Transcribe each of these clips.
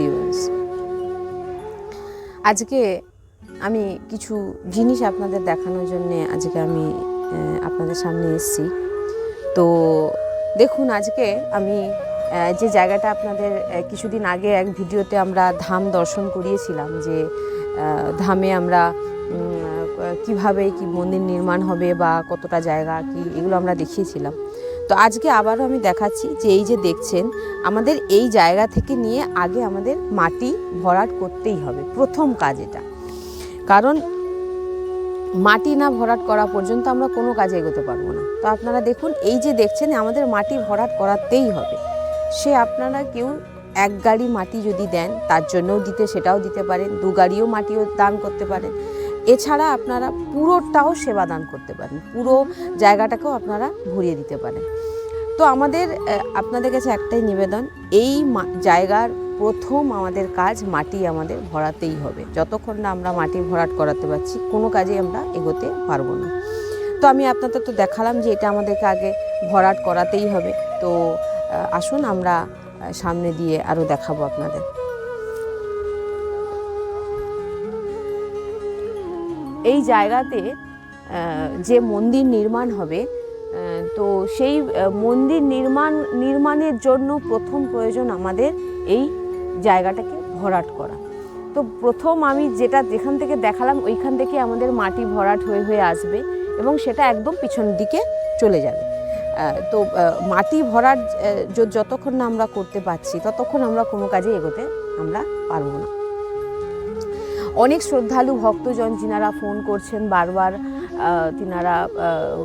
Viewers আজকে আমি কিছু জিনিস আপনাদের দেখানোর জন্য আজকে আমি আপনাদের সামনে এসেছি। তো দেখুন, আজকে আমি যে জায়গাটা আপনাদের কিছুদিন আগে এক ভিডিওতে আমরা ধাম দর্শন করিয়েছিলাম যে ধামে আমরা কীভাবে কি মন্দির নির্মাণ হবে বা কতটা জায়গা কি, এগুলো আমরা দেখিয়েছিলাম। তো আজকে আবারও আমি দেখাচ্ছি যে এই যে দেখছেন, আমাদের এই জায়গা থেকে নিয়ে আগে আমাদের মাটি ভরাট করতেই হবে, প্রথম কাজ এটা। কারণ মাটি না ভরাট করা পর্যন্ত আমরা কোনো কাজে এগোতে পারব না। তো আপনারা দেখুন, এই যে দেখছেন, আমাদের মাটি ভরাট করাতেই হবে। সে আপনারা কেউ এক গাড়ি মাটি যদি দেন, তার জন্যও দিতে, সেটাও দিতে পারেন। দু গাড়িও মাটিও দান করতে পারেন। এছাড়া আপনারা পুরোটাও সেবা দান করতে পারেন। পুরো জায়গাটাকেও আপনারা ভরিয়ে দিতে পারেন। তো আমাদের আপনাদের কাছে একটাই নিবেদন, এই জায়গার প্রথম আমাদের কাজ মাটি আমাদের ভরাতেই হবে। যতক্ষণ না আমরা মাটি ভরাট করাতে পারছি, কোনো কাজে আমরা এগোতে পারব না। তো আমি আপনাদের তো দেখালাম যে এটা আমাদেরকে আগে ভরাট করাতেই হবে। তো আসুন আমরা সামনে দিয়ে আরও দেখাবো আপনাদের। এই জায়গাতে যে মন্দির নির্মাণ হবে তো সেই মন্দির নির্মাণ, নির্মাণের জন্য প্রথম প্রয়োজন আমাদের এই জায়গাটাকে ভরাট করা। তো প্রথম আমি যেটা যেখান থেকে দেখালাম, ওইখান থেকে আমাদের মাটি ভরাট হয়ে হয়ে আসবে এবং সেটা একদম পিছন দিকে চলে যাবে। তো মাটি ভরাট যতক্ষণ না আমরা করতে পারছি, ততক্ষণ আমরা কোনো কাজে এগোতে আমরা পারব না। অনেক শ্রদ্ধালু ভক্তজন যিনারা ফোন করছেন, বারবার তিনারা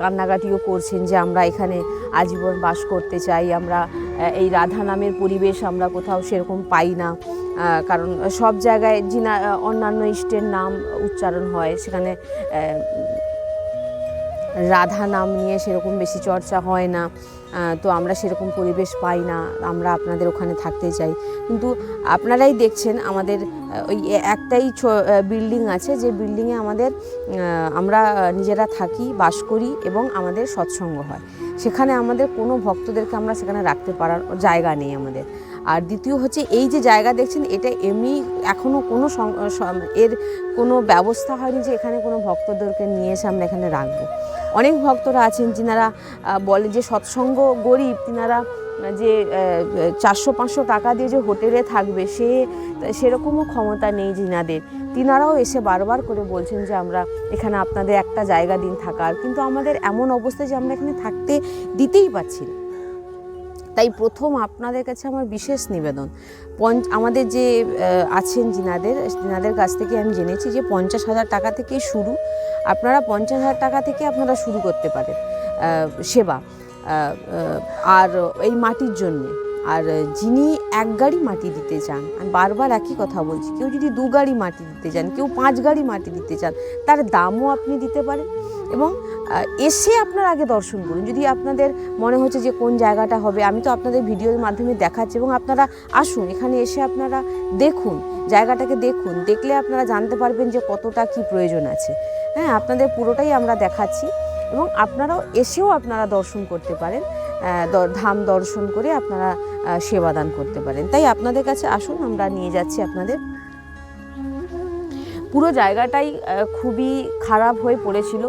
কান্নাকাটিও করছেন যে আমরা এখানে আজীবন বাস করতে চাই, আমরা এই রাধা নামের পরিবেশ আমরা কোথাও সেরকম পাই না। কারণ সব জায়গায় যিনা অন্যান্য ইষ্টের নাম উচ্চারণ হয়, সেখানে রাধা নাম নিয়ে সেরকম বেশি চর্চা হয় না তো আমরা সেরকম পরিবেশ পাই না, আমরা আপনাদের ওখানে থাকতে চাই। কিন্তু আপনারাই দেখছেন আমাদের ওই একটাই বিল্ডিং আছে, যে বিল্ডিংয়ে আমাদের আমরা নিজেরা থাকি, বাস করি এবং আমাদের সৎসঙ্গ হয়। সেখানে আমাদের কোনো ভক্তদেরকে আমরা সেখানে রাখতে পারার জায়গা নেই আমাদের। আর দ্বিতীয় হচ্ছে এই যে জায়গা দেখছেন, এটা এমনি এখনও কোনো এর কোনো ব্যবস্থা হয়নি যে এখানে কোনো ভক্তদেরকে নিয়ে এসে আমরা এখানে রাখব। অনেক ভক্তরা আছেন যিনারা বলে যে সৎসঙ্গ গরিব, তিনারা যে চারশো পাঁচশো টাকা দিয়ে যে হোটেলে থাকবে, সে, সেরকমও ক্ষমতা নেই যিনাদের। তিনারাও এসে বারবার করে বলছেন যে আমরা এখানে আপনাদের একটা জায়গা দিন থাকার। কিন্তু আমাদের এমন অবস্থা যে আমরা এখানে থাকতে দিতেই পারছি না। তাই প্রথম আপনাদের কাছে আমার বিশেষ নিবেদন। পঞ্চ, আমাদের যে আছেন যিনাদের যিনাদের কাছ থেকে আমি জেনেছি যে পঞ্চাশ হাজার টাকা থেকে শুরু। আপনারা পঞ্চাশ হাজার টাকা থেকে আপনারা শুরু করতে পারেন সেবা আর এই মাটির জন্যে। আর যিনি এক গাড়ি মাটি দিতে চান, আমি বারবার একই কথা বলছি, কেউ যদি দু গাড়ি মাটি দিতে চান, কেউ পাঁচ গাড়ি মাটি দিতে চান, তার দামও আপনি দিতে পারেন। এবং এসে আপনার আগে দর্শন করুন। যদি আপনাদের মনে হচ্ছে যে কোন জায়গাটা হবে, আমি তো আপনাদের ভিডিওর মাধ্যমে দেখাচ্ছি এবং আপনারা আসুন, এখানে এসে আপনারা দেখুন, জায়গাটাকে দেখুন, দেখলে আপনারা জানতে পারবেন যে কতটা কি প্রয়োজন আছে। হ্যাঁ আপনাদের পুরোটাই আমরা দেখাচ্ছি এবং আপনারাও এসেও আপনারা দর্শন করতে পারেন ধাম দর্শন করে আপনারা সেবাদান করতে পারেন। তাই আপনাদের কাছে আসুন, আমরা নিয়ে যাচ্ছি আপনাদের। পুরো জায়গাটাই খুবই খারাপ হয়ে পড়েছিল।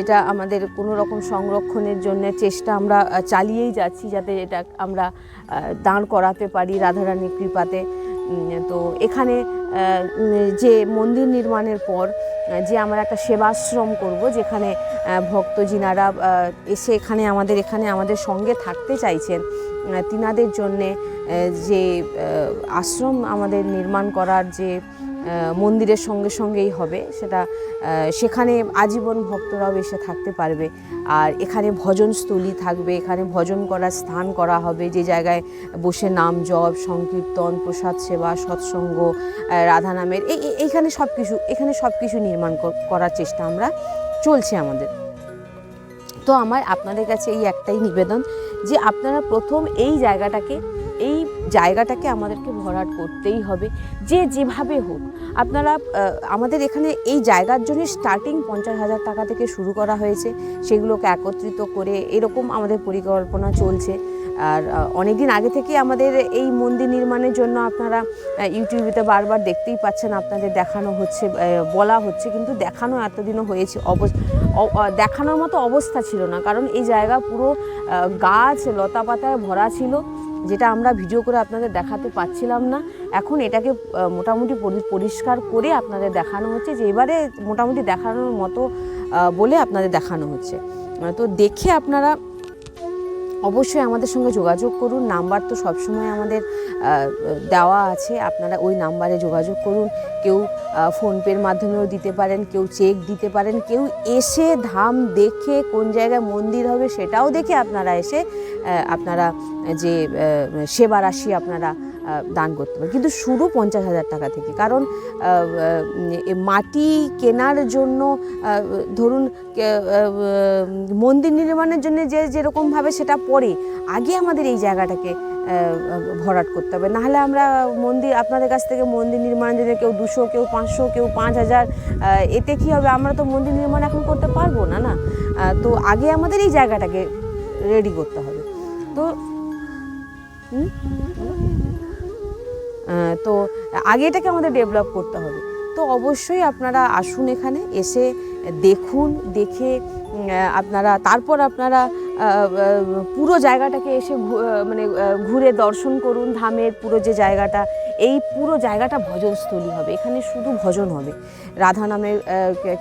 এটা আমাদের কোনো রকম সংরক্ষণের জন্য চেষ্টা আমরা চালিয়েই যাচ্ছি যাতে এটা আমরা দাঁড় করাতে পারি রাধারানীর কৃপাতে। তো এখানে যে মন্দির নির্মাণের পর যে আমরা একটা সেবাশ্রম করব যেখানে ভক্ত যিনারা এসে এখানে আমাদের এখানে আমাদের সঙ্গে থাকতে চাইছেন তিনাদের জন্যে যে আশ্রম আমাদের নির্মাণ করার যে মন্দিরের সঙ্গে সঙ্গেই হবে। সেটা সেখানে আজীবন ভক্তরাও এসে থাকতে পারবে। আর এখানে ভজনস্থলী থাকবে, এখানে ভজন করার স্থান করা হবে। যে জায়গায় বসে নাম জপ, সংকীর্তন, প্রসাদ সেবা, সৎসঙ্গ রাধা নামের, এই- এইখানে সব কিছু এখানে সব কিছু নির্মাণ করার চেষ্টা আমরা চলছে আমাদের। তো আমার আপনাদের কাছে এই একটাই নিবেদন যে আপনারা প্রথম এই জায়গাটাকে এই জায়গাটাকে আমাদেরকে ভরাট করতেই হবে, যে যেভাবে হোক। আপনারা আমাদের এখানে এই জায়গার জন্য স্টার্টিং পঞ্চাশ হাজার টাকা থেকে শুরু করা হয়েছে। সেগুলোকে একত্রিত করে এরকম আমাদের পরিকল্পনা চলছে। আর অনেক দিন আগে থেকে আমাদের এই মন্দির নির্মাণের জন্য আপনারা ইউটিউবেতে বারবার দেখতেই পাচ্ছেন, আপনাদের দেখানো হচ্ছে বলা হচ্ছে, কিন্তু দেখানো এতদিনও হয়েছে দেখানোর মতো অবস্থা ছিল না। কারণ এই জায়গা পুরো গাছ লতা পাতায় ভরা ছিল। যেটা আমরা ভিডিও করে আপনাদের দেখাতে পাচ্ছিলাম না, এখন এটাকে মোটামুটি পরিষ্কার করে আপনাদের দেখানো হচ্ছে যে এবারে মোটামুটি দেখানোর মতো বলে আপনাদের দেখানো হচ্ছে। তো দেখে আপনারা অবশ্যই আমাদের সঙ্গে যোগাযোগ করুন। নাম্বার তো সবসময় আমাদের দেওয়া আছে। আপনারা ওই নাম্বারে যোগাযোগ করুন। কেউ ফোনপের মাধ্যমেও দিতে পারেন, কেউ চেক দিতে পারেন, কেউ এসে ধাম দেখে কোন জায়গায় মন্দির হবে সেটাও দেখে আপনারা এসে আপনারা যে সেবা রাশি আপনারা দান করতে পারেন কিন্তু শুরু পঞ্চাশ হাজার টাকা থেকে। কারণ মাটি কেনার জন্য ধরুন মন্দির নির্মাণের জন্য যে যেরকমভাবে সেটা পড়ে, আগে আমাদের এই জায়গাটাকে ভরাট করতে হবে। নাহলে আমরা মন্দির, আপনাদের কাছ থেকে মন্দির নির্মাণের জন্য কেউ দুশো, কেউ পাঁচশো, কেউ পাঁচ হাজার এতে কী হবে? আমরা তো মন্দির নির্মাণ এখন করতে পারব না না? তো আগে আমাদের এই জায়গাটাকে রেডি করতে হবে। তো, হুম? তো আগে এটাকে আমাদের ডেভেলপ করতে হবে। তো অবশ্যই আপনারা আসুন এখানে, এসে দেখুন, দেখে আপনারা, তারপর আপনারা পুরো জায়গাটাকে এসে মানে ঘুরে দর্শন করুন ধামের পুরো যে জায়গাটা, এই পুরো জায়গাটা ভজনস্থলী হবে। এখানে শুধু ভজন হবে। রাধা নামের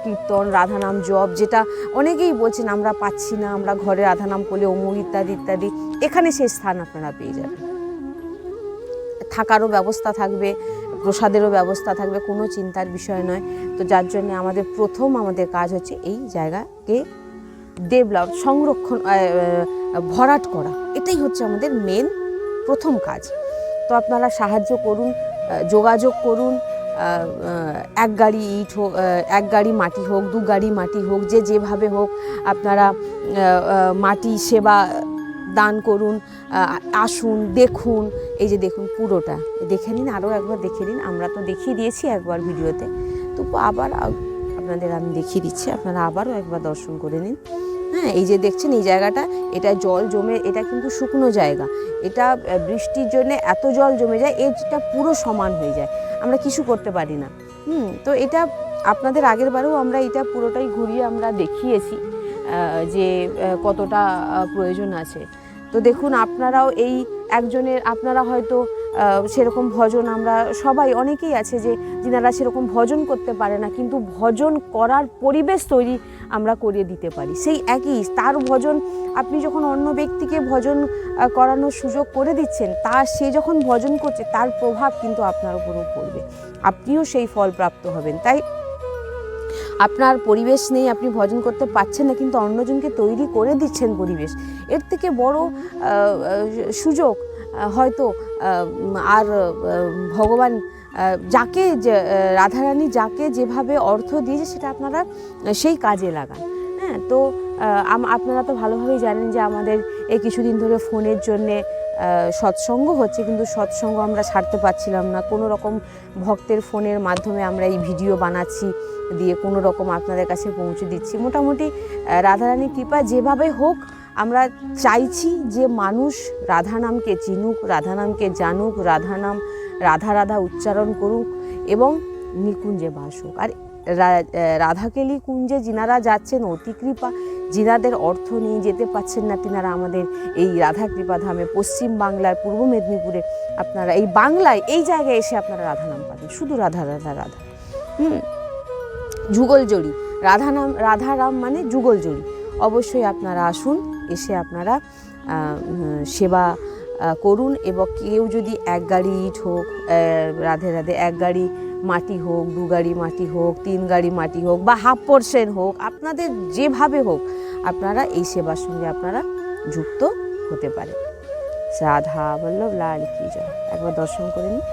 কীর্তন, রাধা নাম জপ, যেটা অনেকেই বলছেন, আমরা পাচ্ছি না, আমরা ঘরে রাধা নাম করলে অমুক ইত্যাদি ইত্যাদি। এখানে সেই স্থান আপনারা পেয়ে যাবেন। থাকারও ব্যবস্থা থাকবে, প্রসাদেরও ব্যবস্থা থাকবে, কোনো চিন্তার বিষয় নয়। তো যার জন্য আমাদের প্রথম আমাদের কাজ হচ্ছে এই জায়গাকে ডেভেলপ, সংরক্ষণ ভরাট করা। এটাই হচ্ছে আমাদের মেন প্রথম কাজ। তো আপনারা সাহায্য করুন যোগাযোগ করুন এক গাড়ি ইট হোক এক গাড়ি মাটি হোক, দু গাড়ি মাটি হোক, যে যেভাবে হোক, আপনারা মাটি সেবা দান করুন আসুন, দেখুন, এই যে দেখুন পুরোটা। দেখে নিন, আরও একবার দেখে নিন, আমরা তো দেখিয়ে দিয়েছি একবার ভিডিওতে। তবু আবার আপনাদের আমি দেখিয়ে দিচ্ছি, আপনারা আবারও একবার দর্শন করে নিন। হ্যাঁ এই যে দেখছেন, এই জায়গাটা, এটা জল জমে, এটা কিন্তু শুকনো জায়গা। এটা বৃষ্টির জন্য এত জল জমে যায়, এটা পুরো সমান হয়ে যায়। আমরা কিছু করতে পারি না। হুম, তো এটা আপনাদের আগের বারেও আমরা এটা পুরোটাই ঘুরিয়ে আমরা দেখিয়েছি। যে কতটা প্রয়োজন আছে। তো দেখুন, আপনারাও এই একজনের, আপনারা হয়তো সেরকম ভজন আমরা সবাই, অনেকেই আছে যে, যিনারা সেরকম ভজন করতে পারে না, কিন্তু ভজন করার পরিবেশ তৈরি আমরা করিয়ে দিতে পারি। সেই একই, তার ভজন, আপনি যখন অন্য ব্যক্তিকে ভজন করানোর সুযোগ করে দিচ্ছেন তার সে যখন ভজন করছে, তার প্রভাব কিন্তু আপনার উপরও পড়বে। আপনিও সেই ফল প্রাপ্ত হবেন। তাই আপনার পরিবেশ নেই আপনি ভজন করতে পারছেন না কিন্তু অন্যজনকে তৈরি করে দিচ্ছেন পরিবেশ। এর থেকে বড় সুযোগ হয়তো আর ভগবান যাকে যে, রাধারানী যাকে যেভাবে অর্থ দিয়েছে সেটা আপনারা সেই কাজে লাগান। হ্যাঁ তো আপনারা তো ভালোভাবেই জানেন যে আমাদের এই কিছুদিন ধরে ফোনের জন্যে সৎসঙ্গ হচ্ছে, কিন্তু সৎসঙ্গ আমরা ছাড়তে পারছিলাম না। কোনো রকম ভক্তের ফোনের মাধ্যমে আমরা এই ভিডিও বানাচ্ছি, দিয়ে কোনো রকম আপনাদের কাছে পৌঁছে দিচ্ছি। মোটামুটি রাধারানীর কৃপা যেভাবে হোক, আমরা চাইছি যে মানুষ রাধা নামকে চিনুক, রাধা নামকে জানুক, রাধা নাম, রাধা রাধা উচ্চারণ করুক এবং নিকুঞ্জে বাস হোক। আর রাধাকেলি কুঞ্জে, যিনারা যাচ্ছেন, অতি কৃপা। যিনাদের অর্থ নিয়ে যেতে পাচ্ছেন না তিনারা আমাদের এই রাধা কৃপা ধামে। পশ্চিম বাংলার পূর্ব মেদিনীপুরে আপনারা এই বাংলায়, এই জায়গায় এসে আপনারা রাধা নাম পাবেন। শুধু রাধা রাধা রাধা। হুম? যুগল জড়ি রাধা নাম, রাধা রাম মানে যুগল জড়ি অবশ্যই আপনারা আসুন, এসে আপনারা সেবা করুন এবং কেউ যদি এক গাড়ি ইট হোক রাধে রাধে, এক গাড়ি মাটি হোক, দু গাড়ি মাটি হোক, তিন গাড়ি মাটি হোক বা হাফ পোর্শন হোক, আপনাদের যেভাবে হোক, আপনারা এই সেবার সঙ্গে আপনারা যুক্ত হতে পারেন। রাধা বল্লভ লাল কি যা একবার দর্শন করে নিন।